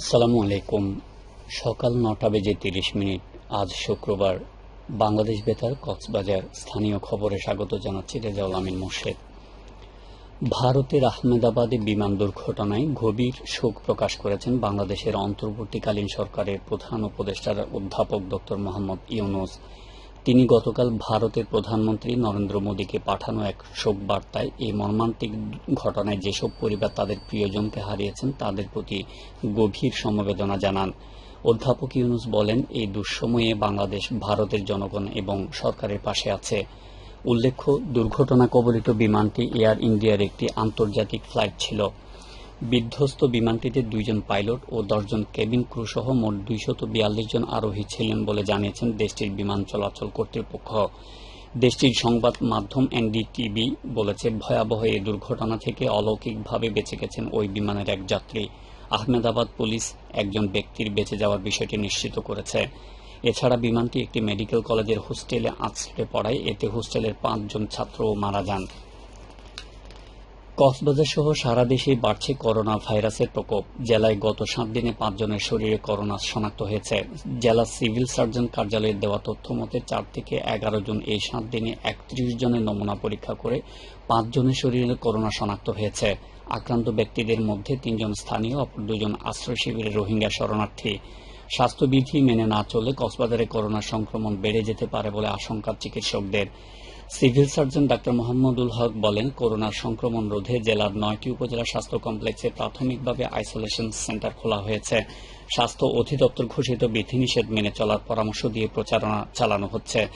আসসালামু আলাইকুম। সকাল নটা বেজে তিরিশ মিনিট। আজ শুক্রবার। বাংলাদেশ বেতার কক্সবাজার। স্থানীয় খবরে স্বাগত জানাচ্ছি রেজাউল আমিন মোর্শেদ। ভারতের আহমেদাবাদে বিমান দুর্ঘটনায় গভীর শোক প্রকাশ করেছেন বাংলাদেশের অন্তর্বর্তীকালীন সরকারের প্রধান উপদেষ্টার অধ্যাপক ডক্টর মোহাম্মদ ইউনুস। তিনি গতকাল ভারতের প্রধানমন্ত্রী নরেন্দ্র মোদীকে পাঠানো এক শোক বার্তায় এই মর্মান্তিক ঘটনায় যেসব পরিবার তাদের প্রিয়জনকে হারিয়েছেন তাদের প্রতি গভীর সমবেদনা জানান। অধ্যাপক ইউনুস বলেন, এই দুঃসময়ে বাংলাদেশ ভারতের জনগণ এবং সরকারের পাশে আছে। উল্লেখ্য দুর্ঘটনা কবলিত বিমানটি এয়ার ইন্ডিয়ার একটি আন্তর্জাতিক ফ্লাইট ছিল। বিধ্বস্ত বিমানটিতে দুইজন পাইলট ও দশজন কেবিন ক্রু সহ মোট দুইশত বিয়াল্লিশ জন আরোহী ছিলেন বলে জানিয়েছেন দেশটির বিমান চলাচল কর্তৃপক্ষ। দেশটির সংবাদ মাধ্যম এনডিটিভি বলেছে, ভয়াবহ এই দুর্ঘটনা থেকে অলৌকিকভাবে বেঁচে গেছেন ওই বিমানের এক যাত্রী। আহমেদাবাদ পুলিশ একজন ব্যক্তির বেঁচে যাওয়ার বিষয়টি নিশ্চিত করেছে। এছাড়া বিমানটি একটি মেডিকেল কলেজের হোস্টেলে আছড়ে পড়ায়, এতে হোস্টেলের পাঁচজন ছাত্রও মারা যান। কক্সবাজার সহ সারা দেশেই বাড়ছে করোনা ভাইরাসের প্রকোপ। জেলায় গত সাত দিনে পাঁচজনের শরীরে করোনা শনাক্ত হয়েছে। জেলা সিভিল সার্জন কার্যালয়ের দেওয়া তথ্য মতে চার থেকে এগারো জন এই সাত দিনে একত্রিশ জনের নমুনা পরীক্ষা করে পাঁচজনের শরীরে করোনা শনাক্ত হয়েছে। আক্রান্ত ব্যক্তিদের মধ্যে তিনজন স্থানীয়, অপর দুজন আশ্রয় শিবিরে রোহিঙ্গা শরণার্থী। স্বাস্থ্যবিধি মেনে না চললে কক্সবাজারে করোনা সংক্রমণ বেড়ে যেতে পারে বলে আশঙ্কা চিকিৎসকদের। Civil surgeon doctor Mohammadul Haque বলেন করোনার সংক্রমণ রোধে জেলার নয়টি উপজেলা স্বাস্থ্য কমপ্লেক্সে প্রাথমিকভাবে আইসোলেশন সেন্টার খোলা হয়েছে। স্বাস্থ্য অধিদপ্তর ঘোষিত বিধিনিষেধ মেনে চলার পরামর্শ দিয়ে প্রচারণা চালানো হচ্ছে।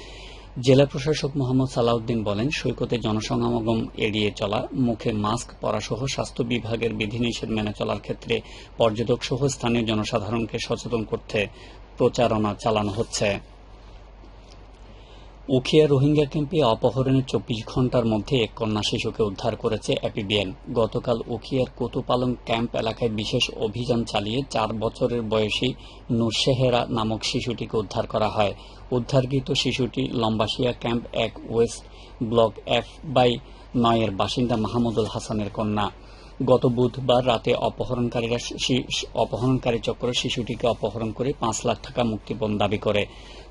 জেলা প্রশাসক মোহাম্মদ সালাউদ্দিন বলেন, সৈকতে জনসমাগম এড়িয়ে চলা, মুখে মাস্ক পরাসহ স্বাস্থ্য বিভাগের বিধিনিষেধ মেনে চলার ক্ষেত্রে পর্যটক সহ স্থানীয় জনসাধারণকে সচেতন করতে প্রচারণা চালানো হচ্ছে। উখিয়া রোহিঙ্গা ক্যাম্পে অপহরণের চব্বিশ ঘণ্টার মধ্যে এক কন্যা শিশুকে উদ্ধার করেছে অ্যাপিবিএন গতকাল উখিয়ার কোতুপালং ক্যাম্প এলাকায় বিশেষ অভিযান চালিয়ে চার বছরের বয়সী নুরশেহেরা নামক শিশুটিকে উদ্ধার করা হয়। উদ্ধারকৃত শিশুটি লম্বাসিয়া ক্যাম্প এক ওয়েস্ট ব্লক এফ বাই নয়ের বাসিন্দা মাহমুদুল হাসানের কন্যা। গত বুধবার রাতে অপহরণকারীরা অপহরণকারী চক্র শিশুটিকে অপহরণ করে পাঁচ লাখ টাকা মুক্তিপণ দাবি করে।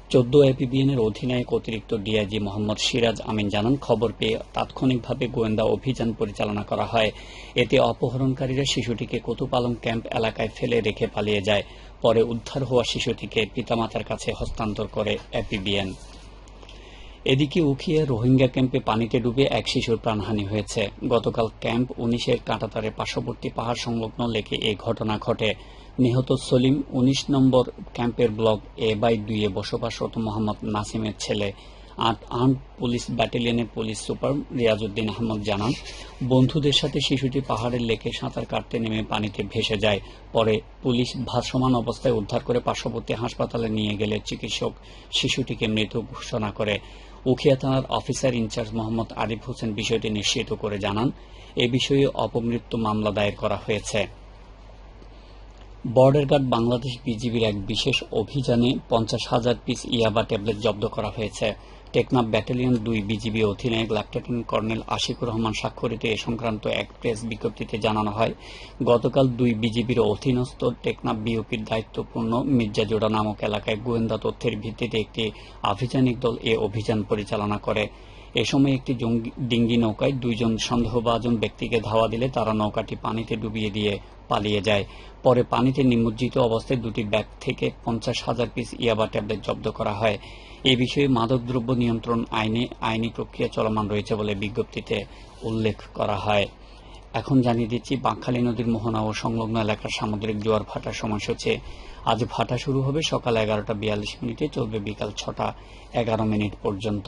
চোদ্দ এপিবিএনের অধিনায়ক অতিরিক্ত ডিআইজি মোহাম্মদ সিরাজ আমিন জানান, খবর পেয়ে তাৎক্ষণিকভাবে গোয়েন্দা অভিযান পরিচালনা করা হয়। এতে অপহরণকারীরা শিশুটিকে কোতুপালং ক্যাম্প এলাকায় ফেলে রেখে পালিয়ে যায়। পরে উদ্ধার হওয়া শিশুটিকে পিতামাতার কাছে হস্তান্তর করে এপিবিএন। এদিকে উখিয়ে রোহিঙ্গা ক্যাম্পে পানিতে ডুবে এক শিশুর প্রাণহানি হয়েছে। গতকাল ক্যাম্প উনিশের কাঁটাতারের পার্শ্ববর্তী পাহাড় সংলগ্ন লেকে এই ঘটনা ঘটে। নিহত সলিম উনিশ নম্বর ক্যাম্পের ব্লক এ বাই দুইয়ে বসবাসরত মোহাম্মদ নাসিমের ছেলে আট আর্ম পুলিশ ব্যাটালিয়নের পুলিশ সুপার রিয়াজউদ্দিন আহমদ জানান, বন্ধুদের সাথে শিশুটি পাহাড়ের লেকে সাঁতার কাটতে নেমে পানিতে ভেসে যায়। পরে পুলিশ ভাসমান অবস্থায় উদ্ধার করে পার্শ্ববর্তী হাসপাতালে নিয়ে গেলে চিকিৎসক শিশুটিকে মৃত ঘোষণা করে। উখিয়া থানার অফিসার ইনচার্জ মোহাম্মদ আরিফ হোসেন বিষয়টি নিশ্চিত করে জানান, এ বিষয়ে অপমৃত্যু মামলা দায়ের করা হয়েছে। বর্ডার গার্ড বাংলাদেশ বিজিবির এক বিশেষ অভিযানে পঞ্চাশ হাজার পিস ইয়াবা ট্যাবলেট জব্দ করা হয়েছে। টেকনাফ ব্যাটালিয়ন দুই বিজিবি অধিনায়ক লেফটেন্যান্ট কর্নেল আশিকুর রহমান স্বাক্ষরিত এ সংক্রান্ত এক প্রেস বিজ্ঞপ্তিতে জানানো হয়, গতকাল দুই বিজিবির অধীনস্থ টেকনাফ বিওপির দায়িত্বপূর্ণ মির্জাজোড়া নামক এলাকায় গোয়েন্দা তথ্যের ভিত্তিতে একটি আভিযানিক দল এ অভিযান পরিচালনা করে। এ সময় একটি ডিঙ্গি নৌকায় দুইজন সন্দেহভাজন ব্যক্তিকে ধাওয়া দিলে তারা নৌকাটি পানিতে ডুবিয়ে দিয়ে পালিয়ে যায়। পরে পানিতে নিমজ্জিত অবস্থায় দুটি ব্যাগ থেকে পঞ্চাশ হাজার পিস ইয়াবা ট্যাবলেট জব্দ করা হয়। এ বিষয়ে মাদকদ্রব্য নিয়ন্ত্রণ আইনে আইনি প্রক্রিয়া চলমান রয়েছে বলে বিজ্ঞপ্তিতে উল্লেখ করা হয়। এখন জানিয়ে দিচ্ছি, বাঁকখালী নদীর মোহনা ও সংলগ্ন এলাকার সামুদ্রিক জোয়ার ভাটার সময়সূচি। আজ ভাটা শুরু হবে সকাল এগারোটা বিয়াল্লিশ মিনিটে, চলবে বিকাল ছটা এগারো মিনিট পর্যন্ত।